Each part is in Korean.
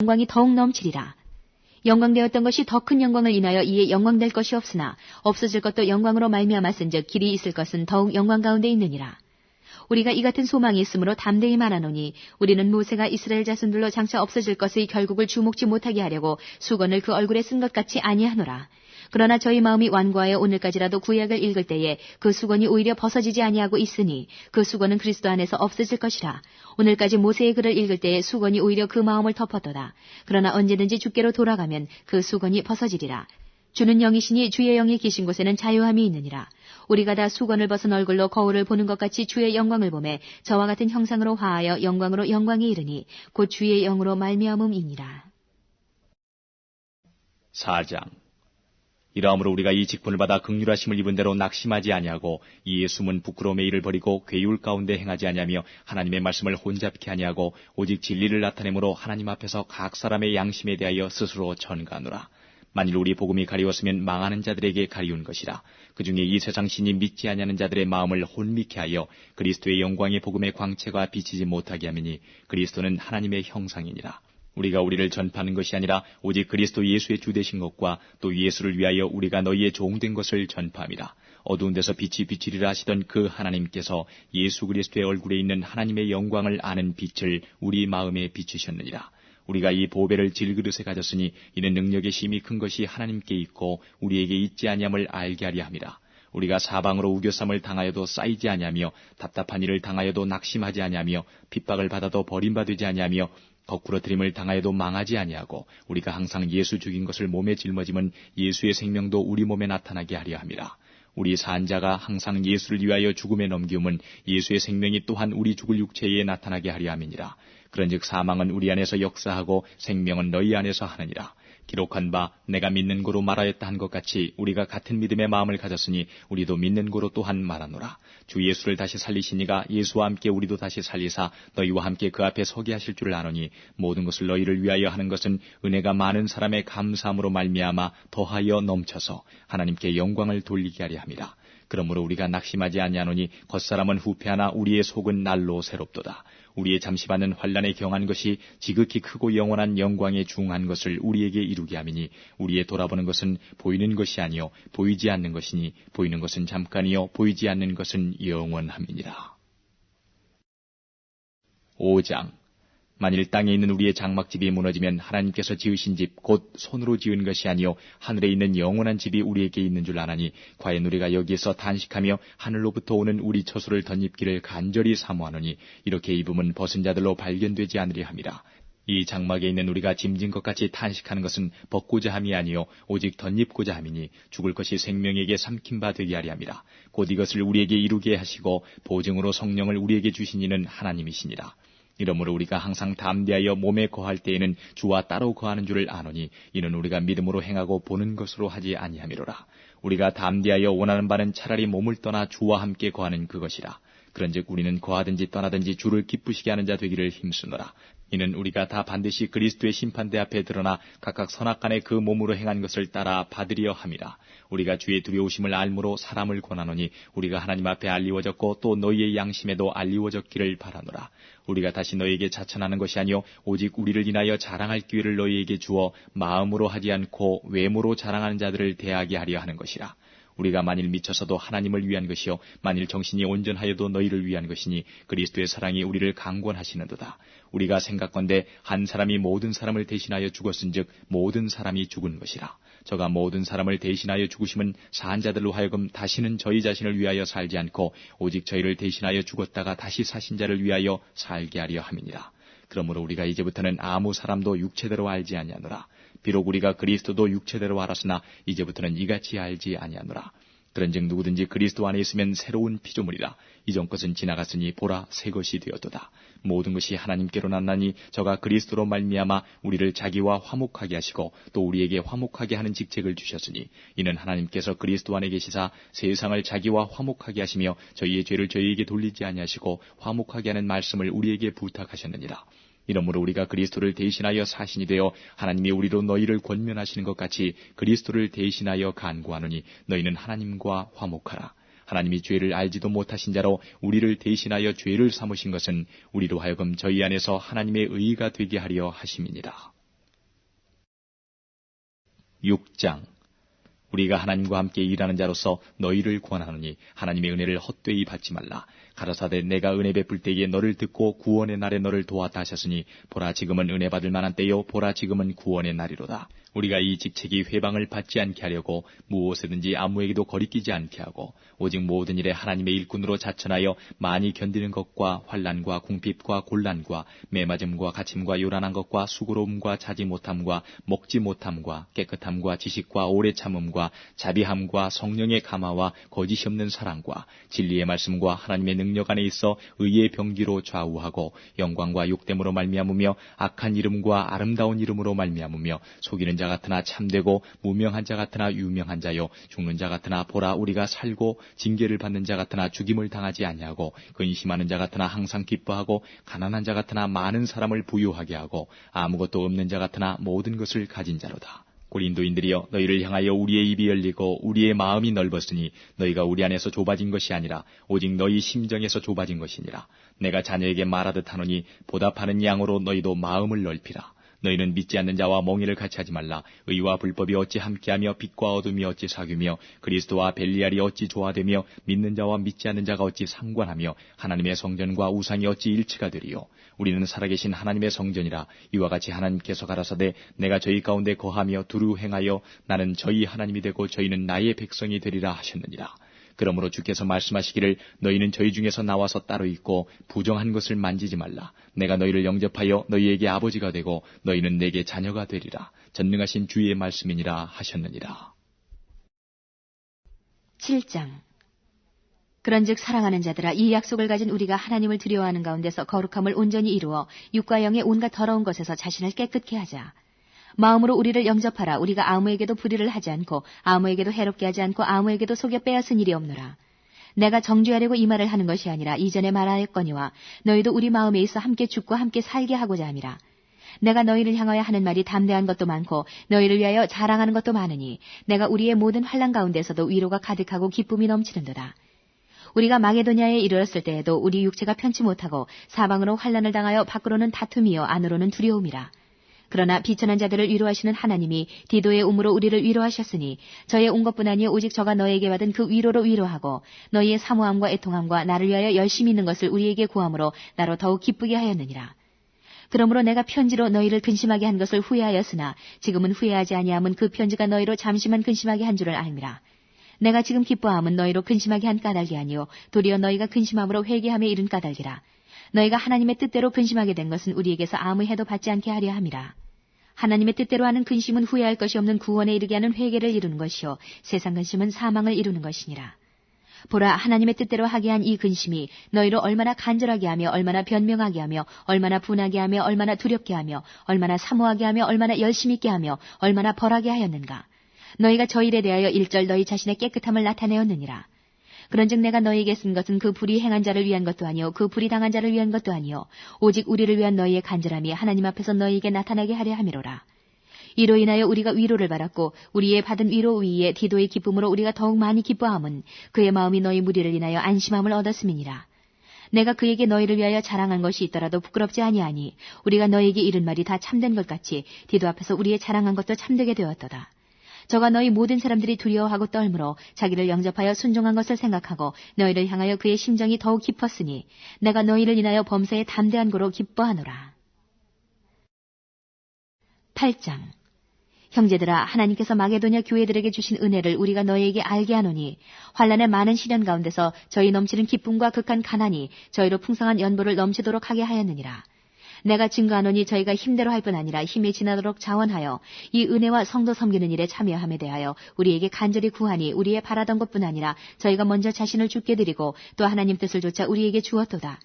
영광이 더욱 넘치리라. 영광되었던 것이 더 큰 영광을 인하여 이에 영광될 것이 없으나 없어질 것도 영광으로 말미암았은즉 길이 있을 것은 더욱 영광 가운데 있느니라. 우리가 이 같은 소망이 있으므로 담대히 말하노니 우리는 모세가 이스라엘 자손들로 장차 없어질 것의 결국을 주목지 못하게 하려고 수건을 그 얼굴에 쓴 것 같이 아니하노라. 그러나 저희 마음이 완고하여 오늘까지라도 구약을 읽을 때에 그 수건이 오히려 벗어지지 아니하고 있으니 그 수건은 그리스도 안에서 없어질 것이라. 오늘까지 모세의 글을 읽을 때에 수건이 오히려 그 마음을 덮었도다. 그러나 언제든지 주께로 돌아가면 그 수건이 벗어지리라. 주는 영이시니 주의 영이 계신 곳에는 자유함이 있느니라. 우리가 다 수건을 벗은 얼굴로 거울을 보는 것 같이 주의 영광을 보매 저와 같은 형상으로 화하여 영광으로 영광이 이르니 곧 주의 영으로 말미암음이니라. 4장 이러함으로 우리가 이 직분을 받아 극률하심을 입은 대로 낙심하지 아니하고 이에 숨은 부끄러움의 일을 버리고 괴율 가운데 행하지 아니하며 하나님의 말씀을 혼잡케 아니하고 오직 진리를 나타내므로 하나님 앞에서 각 사람의 양심에 대하여 스스로 전가하노라. 만일 우리 복음이 가리웠으면 망하는 자들에게 가리운 것이라. 그 중에 이 세상 신이 믿지 아니하는 자들의 마음을 혼미케 하여 그리스도의 영광의 복음의 광채가 비치지 못하게 하미니 그리스도는 하나님의 형상이니라. 우리가 우리를 전파하는 것이 아니라 오직 그리스도 예수의 주 되신 것과 또 예수를 위하여 우리가 너희의 종된 것을 전파함이라. 어두운 데서 빛이 비치리라 하시던 그 하나님께서 예수 그리스도의 얼굴에 있는 하나님의 영광을 아는 빛을 우리 마음에 비추셨느니라. 우리가 이 보배를 질그릇에 가졌으니 이는 능력의 심이 큰 것이 하나님께 있고 우리에게 있지 아니함을 알게 하려 함이라. 우리가 사방으로 우겨쌈을 당하여도 쌓이지 아니하며 답답한 일을 당하여도 낙심하지 아니하며 핍박을 받아도 버림받지 아니하며 거꾸러뜨림을 당하여도 망하지 아니하고 우리가 항상 예수 죽인 것을 몸에 짊어짐은 예수의 생명도 우리 몸에 나타나게 하려 함이라. 우리 산자가 항상 예수를 위하여 죽음에 넘기움은 예수의 생명이 또한 우리 죽을 육체에 나타나게 하려 함이니라. 그런즉 사망은 우리 안에서 역사하고 생명은 너희 안에서 하느니라. 기록한 바 내가 믿는 고로 말하였다 한 것 같이 우리가 같은 믿음의 마음을 가졌으니 우리도 믿는 고로 또한 말하노라. 주 예수를 다시 살리시니가 예수와 함께 우리도 다시 살리사 너희와 함께 그 앞에 서게 하실 줄을 아노니 모든 것을 너희를 위하여 하는 것은 은혜가 많은 사람의 감사함으로 말미암아 더하여 넘쳐서 하나님께 영광을 돌리게 함이라. 그러므로 우리가 낙심하지 아니하노니 겉사람은 후패하나 우리의 속은 날로 새롭도다. 우리의 잠시 받는 환란에 경한 것이 지극히 크고 영원한 영광에 중한 것을 우리에게 이루게 함이니 우리의 돌아보는 것은 보이는 것이 아니요 보이지 않는 것이니 보이는 것은 잠깐이요 보이지 않는 것은 영원함이니라. 5장 만일 땅에 있는 우리의 장막집이 무너지면 하나님께서 지으신 집 곧 손으로 지은 것이 아니요 하늘에 있는 영원한 집이 우리에게 있는 줄 아나니 과연 우리가 여기에서 단식하며 하늘로부터 오는 우리 처소를 덧입기를 간절히 사모하노니 이렇게 입으면 벗은 자들로 발견되지 않으려 함이라. 이 장막에 있는 우리가 짐진 것 같이 탄식하는 것은 벗고자 함이 아니요 오직 덧입고자 함이니 죽을 것이 생명에게 삼킨 바 되게 하리 함이라. 곧 이것을 우리에게 이루게 하시고 보증으로 성령을 우리에게 주신 이는 하나님이시니라. 이러므로 우리가 항상 담대하여 몸에 거할 때에는 주와 따로 거하는 줄을 아노니 이는 우리가 믿음으로 행하고 보는 것으로 하지 아니함이로라. 우리가 담대하여 원하는 바는 차라리 몸을 떠나 주와 함께 거하는 그것이라. 그런즉 우리는 거하든지 떠나든지 주를 기쁘시게 하는 자 되기를 힘쓰노라. 이는 우리가 다 반드시 그리스도의 심판대 앞에 드러나 각각 선악간에 그 몸으로 행한 것을 따라 받으려 함이라. 우리가 주의 두려우심을 알므로 사람을 권하노니 우리가 하나님 앞에 알리워졌고 또 너희의 양심에도 알리워졌기를 바라노라. 우리가 다시 너희에게 자천하는 것이 아니요 오직 우리를 인하여 자랑할 기회를 너희에게 주어 마음으로 하지 않고 외모로 자랑하는 자들을 대하게 하려 하는 것이라. 우리가 만일 미쳐서도 하나님을 위한 것이요 만일 정신이 온전하여도 너희를 위한 것이니 그리스도의 사랑이 우리를 강권하시는도다. 우리가 생각건대 한 사람이 모든 사람을 대신하여 죽었은즉 모든 사람이 죽은 것이라. 저가 모든 사람을 대신하여 죽으심은 산 자들로 하여금 다시는 저희 자신을 위하여 살지 않고 오직 저희를 대신하여 죽었다가 다시 사신 자를 위하여 살게 하려 함이니라. 그러므로 우리가 이제부터는 아무 사람도 육체대로 알지 아니하노라. 비록 우리가 그리스도도 육체대로 알았으나 이제부터는 이같이 알지 아니하노라. 그런즉 누구든지 그리스도 안에 있으면 새로운 피조물이라. 이전 것은 지나갔으니 보라 새 것이 되었도다. 모든 것이 하나님께로 났나니 저가 그리스도로 말미암아 우리를 자기와 화목하게 하시고 또 우리에게 화목하게 하는 직책을 주셨으니 이는 하나님께서 그리스도 안에 계시사 세상을 자기와 화목하게 하시며 저희의 죄를 저희에게 돌리지 아니하시고 화목하게 하는 말씀을 우리에게 부탁하셨느니라. 이러므로 우리가 그리스도를 대신하여 사신이 되어 하나님이 우리로 너희를 권면하시는 것 같이 그리스도를 대신하여 간구하느니 너희는 하나님과 화목하라. 하나님이 죄를 알지도 못하신 자로 우리를 대신하여 죄를 삼으신 것은 우리로 하여금 저희 안에서 하나님의 의가 되게 하려 하심이니라. 6장 우리가 하나님과 함께 일하는 자로서 너희를 권하노니 하나님의 은혜를 헛되이 받지 말라. 가라사대 내가 은혜 베풀 때에 너를 듣고 구원의 날에 너를 도왔다 하셨으니 보라 지금은 은혜 받을 만한 때요 보라 지금은 구원의 날이로다. 우리가 이 직책이 회방을 받지 않게 하려고 무엇에든지 아무에게도 거리끼지 않게 하고 오직 모든 일에 하나님의 일꾼으로 자천하여 많이 견디는 것과 환란과 궁핍과 곤란과 매맞음과 갇힘과 요란한 것과 수고로움과 자지 못함과 먹지 못함과 깨끗함과 지식과 오래 참음과 자비함과 성령의 감화와 거짓이 없는 사랑과 진리의 말씀과 하나님의 능력 안에 있어 의의 병기로 좌우하고 영광과 욕됨으로 말미암으며 악한 이름과 아름다운 이름으로 말미암으며 속이는 자 같으나 참되고 무명한 자 같으나 유명한 자요 죽는 자 같으나 보라 우리가 살고 징계를 받는 자 같으나 죽임을 당하지 아니하고 근심하는 자 같으나 항상 기뻐하고 가난한 자 같으나 많은 사람을 부유하게 하고 아무것도 없는 자 같으나 모든 것을 가진 자로다. 고린도인들이여 너희를 향하여 우리의 입이 열리고 우리의 마음이 넓었으니 너희가 우리 안에서 좁아진 것이 아니라 오직 너희 심정에서 좁아진 것이니라. 내가 자녀에게 말하듯 하노니 보답하는 양으로 너희도 마음을 넓히라. 너희는 믿지 않는 자와 멍이를 같이 하지 말라. 의와 불법이 어찌 함께하며 빛과 어둠이 어찌 사귀며 그리스도와 벨리알이 어찌 조화되며 믿는 자와 믿지 않는 자가 어찌 상관하며 하나님의 성전과 우상이 어찌 일치가 되리요. 우리는 살아계신 하나님의 성전이라 이와 같이 하나님께서 가라사대 내가 저희 가운데 거하며 두루 행하여 나는 저희 하나님이 되고 저희는 나의 백성이 되리라 하셨느니라. 그러므로 주께서 말씀하시기를 너희는 저희 중에서 나와서 따로 있고 부정한 것을 만지지 말라. 내가 너희를 영접하여 너희에게 아버지가 되고 너희는 내게 자녀가 되리라. 전능하신 주의 말씀이니라 하셨느니라. 7장 그런즉 사랑하는 자들아 이 약속을 가진 우리가 하나님을 두려워하는 가운데서 거룩함을 온전히 이루어 육과 영의 온갖 더러운 것에서 자신을 깨끗게 하자. 마음으로 우리를 영접하라. 우리가 아무에게도 불의를 하지 않고 아무에게도 해롭게 하지 않고 아무에게도 속여 빼앗은 일이 없노라. 내가 정죄하려고 이 말을 하는 것이 아니라 이전에 말하였거니와 너희도 우리 마음에 있어 함께 죽고 함께 살게 하고자 함이라. 내가 너희를 향하여 하는 말이 담대한 것도 많고 너희를 위하여 자랑하는 것도 많으니 내가 우리의 모든 환란 가운데서도 위로가 가득하고 기쁨이 넘치는도다. 우리가 마게도냐에 이르렀을 때에도 우리 육체가 편치 못하고 사방으로 환란을 당하여 밖으로는 다툼이요 안으로는 두려움이라. 그러나 비천한 자들을 위로하시는 하나님이 디도의 우으로 우리를 위로하셨으니 저의 온 것뿐 아니요 오직 저가 너에게 받은 그 위로로 위로하고 너희의 사모함과 애통함과 나를 위하여 열심히 있는 것을 우리에게 구함으로 나로 더욱 기쁘게 하였느니라. 그러므로 내가 편지로 너희를 근심하게 한 것을 후회하였으나 지금은 후회하지 아니함은 그 편지가 너희로 잠시만 근심하게 한 줄을 알미라. 내가 지금 기뻐함은 너희로 근심하게 한 까닭이 아니요 도리어 너희가 근심함으로 회개함에 이른 까닭이라. 너희가 하나님의 뜻대로 근심하게 된 것은 우리에게서 아무 해도 받지 않게 하려 함이라. 하나님의 뜻대로 하는 근심은 후회할 것이 없는 구원에 이르게 하는 회개를 이루는 것이요 세상 근심은 사망을 이루는 것이니라. 보라 하나님의 뜻대로 하게 한 이 근심이 너희로 얼마나 간절하게 하며 얼마나 변명하게 하며 얼마나 분하게 하며 얼마나 두렵게 하며 얼마나 사모하게 하며 얼마나 열심히 있게 하며 얼마나 벌하게 하였는가. 너희가 저 일에 대하여 일절 너희 자신의 깨끗함을 나타내었느니라. 그런즉 내가 너희에게 쓴 것은 그 불이 행한 자를 위한 것도 아니요 그 불이 당한 자를 위한 것도 아니요 오직 우리를 위한 너희의 간절함이 하나님 앞에서 너희에게 나타나게 하려 함이로라. 이로 인하여 우리가 위로를 받았고 우리의 받은 위로 위에 디도의 기쁨으로 우리가 더욱 많이 기뻐함은 그의 마음이 너희 무리를 인하여 안심함을 얻었음이니라. 내가 그에게 너희를 위하여 자랑한 것이 있더라도 부끄럽지 아니하니 우리가 너희에게 이른 말이 다 참된 것 같이 디도 앞에서 우리의 자랑한 것도 참되게 되었도다. 저가 너희 모든 사람들이 두려워하고 떨므로 자기를 영접하여 순종한 것을 생각하고 너희를 향하여 그의 심정이 더욱 깊었으니 내가 너희를 인하여 범사에 담대한 고로 기뻐하노라. 8장 형제들아 하나님께서 마게도냐 교회들에게 주신 은혜를 우리가 너희에게 알게 하노니 환란의 많은 시련 가운데서 저희 넘치는 기쁨과 극한 가난이 저희로 풍성한 연보를 넘치도록 하게 하였느니라. 내가 증거하노니 저희가 힘대로 할 뿐 아니라 힘이 지나도록 자원하여 이 은혜와 성도 섬기는 일에 참여함에 대하여 우리에게 간절히 구하니 우리의 바라던 것뿐 아니라 저희가 먼저 자신을 죽게 드리고 또 하나님 뜻을 조차 우리에게 주었도다.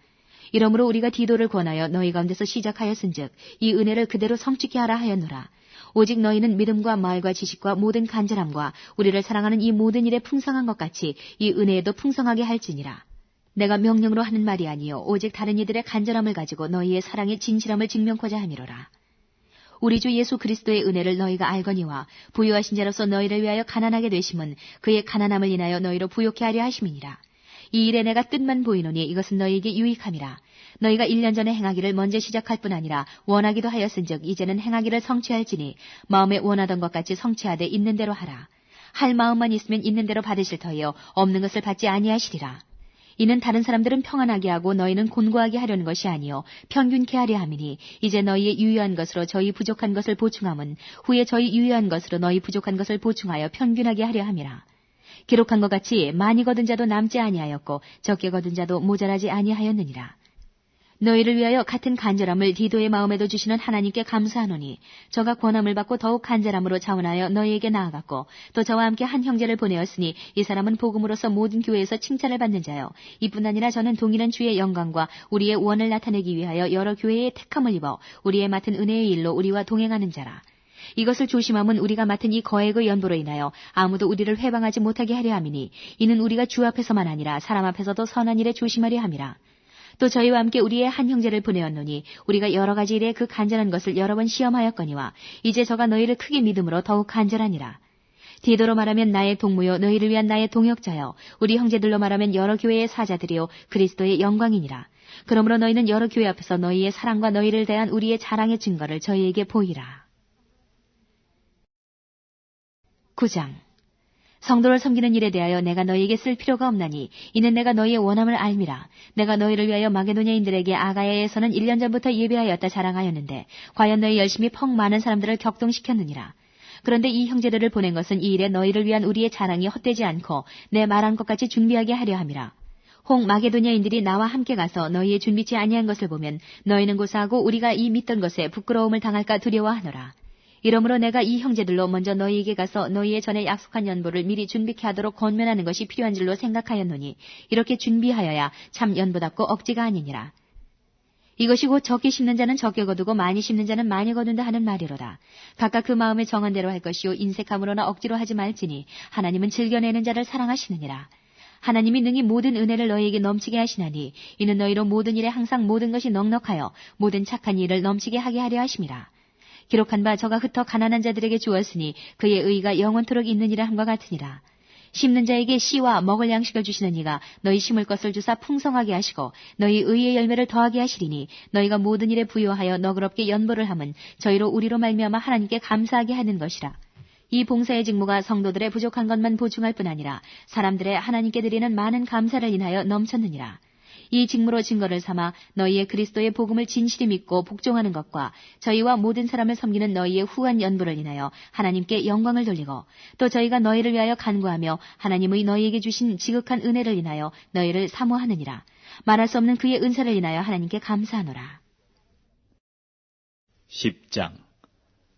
이러므로 우리가 디도를 권하여 너희 가운데서 시작하였은즉 이 은혜를 그대로 성취케 하라 하였노라. 오직 너희는 믿음과 말과 지식과 모든 간절함과 우리를 사랑하는 이 모든 일에 풍성한 것 같이 이 은혜에도 풍성하게 할지니라. 내가 명령으로 하는 말이 아니요 오직 다른 이들의 간절함을 가지고 너희의 사랑의 진실함을 증명코자 함이로라. 우리 주 예수 그리스도의 은혜를 너희가 알거니와 부유하신 자로서 너희를 위하여 가난하게 되심은 그의 가난함을 인하여 너희로 부욕케 하려 하심이니라. 이 일에 내가 뜻만 보이노니 이것은 너희에게 유익함이라. 너희가 1년 전에 행하기를 먼저 시작할 뿐 아니라 원하기도 하였은즉 이제는 행하기를 성취할지니 마음에 원하던 것 같이 성취하되 있는 대로 하라. 할 마음만 있으면 있는 대로 받으실 터이요 없는 것을 받지 아니하시리라. 이는 다른 사람들은 평안하게 하고 너희는 곤고하게 하려는 것이 아니요 평균케 하려 함이니 이제 너희의 유효한 것으로 저희 부족한 것을 보충함은 후에 저희 유효한 것으로 너희 부족한 것을 보충하여 평균하게 하려 함이라. 기록한 것 같이 많이 거둔 자도 남지 아니하였고 적게 거둔 자도 모자라지 아니하였느니라. 너희를 위하여 같은 간절함을 디도의 마음에도 주시는 하나님께 감사하노니 저가 권함을 받고 더욱 간절함으로 자원하여 너희에게 나아갔고 또 저와 함께 한 형제를 보내었으니 이 사람은 복음으로서 모든 교회에서 칭찬을 받는 자요 이뿐 아니라 저는 동일한 주의 영광과 우리의 원을 나타내기 위하여 여러 교회의 택함을 입어 우리의 맡은 은혜의 일로 우리와 동행하는 자라 이것을 조심함은 우리가 맡은 이 거액의 연보로 인하여 아무도 우리를 회방하지 못하게 하려 함이니 이는 우리가 주 앞에서만 아니라 사람 앞에서도 선한 일에 조심하려 함이라. 또 저희와 함께 우리의 한 형제를 보내었노니 우리가 여러 가지 일에 그 간절한 것을 여러 번 시험하였거니와 이제 저가 너희를 크게 믿음으로 더욱 간절하니라. 디도로 말하면 나의 동무요 너희를 위한 나의 동역자요 우리 형제들로 말하면 여러 교회의 사자들이요 그리스도의 영광이니라. 그러므로 너희는 여러 교회 앞에서 너희의 사랑과 너희를 대한 우리의 자랑의 증거를 저희에게 보이라. 9장 성도를 섬기는 일에 대하여 내가 너희에게 쓸 필요가 없나니 이는 내가 너희의 원함을 알미라. 내가 너희를 위하여 마게도냐인들에게 아가야에서는 1년 전부터 예배하였다 자랑하였는데 과연 너희 열심히 펑 많은 사람들을 격동시켰느니라. 그런데 이 형제들을 보낸 것은 이 일에 너희를 위한 우리의 자랑이 헛되지 않고 내 말한 것 같이 준비하게 하려 함이라. 홍 마게도냐인들이 나와 함께 가서 너희의 준비치 아니한 것을 보면 너희는 고사하고 우리가 이 믿던 것에 부끄러움을 당할까 두려워하노라. 이러므로 내가 이 형제들로 먼저 너희에게 가서 너희의 전에 약속한 연보를 미리 준비케 하도록 건면하는 것이 필요한 줄로 생각하였노니 이렇게 준비하여야 참 연보답고 억지가 아니니라. 이것이 곧 적게 심는 자는 적게 거두고 많이 심는 자는 많이 거둔다 하는 말이로다. 각각 그 마음의 정한 대로 할 것이요 인색함으로나 억지로 하지 말지니 하나님은 즐겨내는 자를 사랑하시느니라. 하나님이 능히 모든 은혜를 너희에게 넘치게 하시나니 이는 너희로 모든 일에 항상 모든 것이 넉넉하여 모든 착한 일을 넘치게 하게 하려 하심이라. 기록한 바 저가 흩어 가난한 자들에게 주었으니 그의 의가 영원토록 있느니라 함과 같으니라. 심는 자에게 씨와 먹을 양식을 주시는 이가 너희 심을 것을 주사 풍성하게 하시고 너희 의의 열매를 더하게 하시리니 너희가 모든 일에 부여하여 너그럽게 연보를 함은 저희로 우리로 말미암아 하나님께 감사하게 하는 것이라. 이 봉사의 직무가 성도들의 부족한 것만 보충할 뿐 아니라 사람들의 하나님께 드리는 많은 감사를 인하여 넘쳤느니라. 이 직무로 증거를 삼아 너희의 그리스도의 복음을 진실히 믿고 복종하는 것과 저희와 모든 사람을 섬기는 너희의 후한 연부를 인하여 하나님께 영광을 돌리고 또 저희가 너희를 위하여 간구하며 하나님의 너희에게 주신 지극한 은혜를 인하여 너희를 사모하느니라. 말할 수 없는 그의 은사를 인하여 하나님께 감사하노라. 10장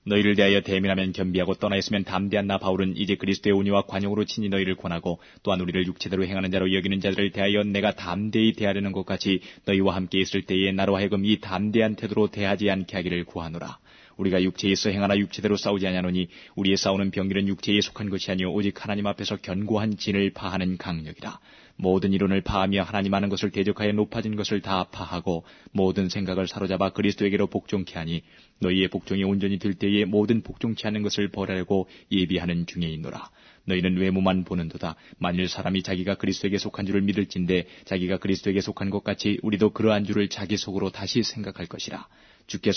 너희를 대하여 대면하면 겸비하고 떠나 있으면 담대한 나 바울은 이제 그리스도의 운위와 관용으로 친히 너희를 권하고 또한 우리를 육체대로 행하는 자로 여기는 자들을 대하여 내가 담대히 대하려는 것 같이 너희와 함께 있을 때에 나로 하여금 이 담대한 태도로 대하지 않게 하기를 구하노라. 우리가 육체에서 행하나 육체대로 싸우지 아니하노니 우리의 싸우는 병기는 육체에 속한 것이 아니요 오직 하나님 앞에서 견고한 진을 파하는 강력이라. 모든 이론을 파하며 하나님 하는 것을 대적하여 높아진 것을 다 파하고 모든 생각을 사로잡아 그리스도에게로 복종케 하니 너희의 복종이 온전히 될 때에 모든 복종치 않는 것을 벌하려고 예비하는 중에 있노라. 너희는 외모만 보는도다. 만일 사람이 자기가 그리스도에게 속한 줄을 믿을진데 자기가 그리스도에게 속한 것 같이 우리도 그러한 줄을 자기 속으로 다시 생각할 것이라. 주께서